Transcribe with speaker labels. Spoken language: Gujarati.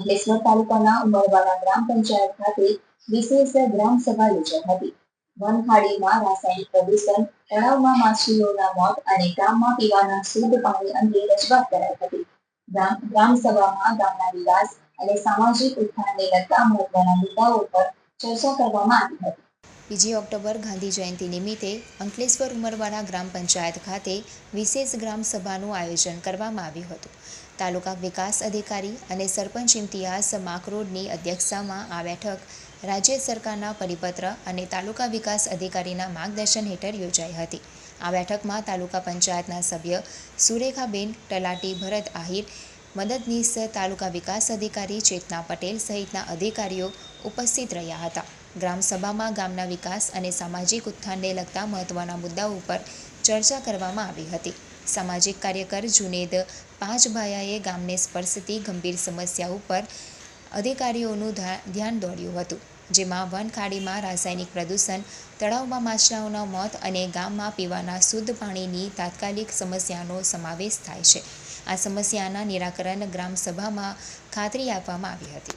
Speaker 1: અંકલેશ્વર તાલુકાના ઉમરવાડા ગ્રામ પંચાયત ખાતે વિશેષ ગ્રામ સભા યોજાઈ હતી. વનખાડીમાં રાસાયણિક પ્રદૂષણ, તળાવમાં માછલીઓના મોત અને ગામમાં પીવાના શુદ્ધ પાણી અંગે રજૂઆત કરાઈ હતી. ગ્રામ સભામાં ગામના વિકાસ અને સામાજિક ઉત્થાનને લગતા મહત્વના મુદ્દાઓ પર ચર્ચા કરવામાં આવી હતી.
Speaker 2: બીજી ઓક્ટોબર ગાંધી જયંતિ નિમિત્તે અંકલેશ્વર ઉમરવાડા ગ્રામ પંચાયત ખાતે વિશેષ ગ્રામ સભાનું આયોજન કરવામાં આવ્યું હતું. તાલુકા વિકાસ અધિકારી અને સરપંચ ઇમ્તિયાઝ માકરોડની અધ્યક્ષતામાં આ બેઠક રાજ્ય સરકારના પરિપત્ર અને તાલુકા વિકાસ અધિકારીના માર્ગદર્શન હેઠળ યોજાઈ હતી. આ બેઠકમાં તાલુકા પંચાયતના સભ્ય સુરેખાબેન તલાટી ભરત આહિર, મદદનીશ તાલુકા વિકાસ અધિકારી ચેતના પટેલ સહિતના અધિકારીઓ ઉપસ્થિત રહ્યા હતા. ગ્રામસભામાં ગામના વિકાસ અને સામાજિક ઉત્થાનને લગતા મહત્ત્વના મુદ્દાઓ ઉપર ચર્ચા કરવામાં આવી હતી. સામાજિક કાર્યકર જુનેદ પાંચભાયાએ ગામને સ્પર્શતી ગંભીર સમસ્યા ઉપર અધિકારીઓનું ધ્યાન દોર્યું હતું, જેમાં વનખાડીમાં રાસાયણિક પ્રદૂષણ, તળાવમાં માછલાઓના મોત અને ગામમાં પીવાના શુદ્ધ પાણીની તાત્કાલિક સમસ્યાનો સમાવેશ થાય છે. આ સમસ્યાના નિરાકરણ ગ્રામસભામાં ખાતરી આપવામાં આવી હતી.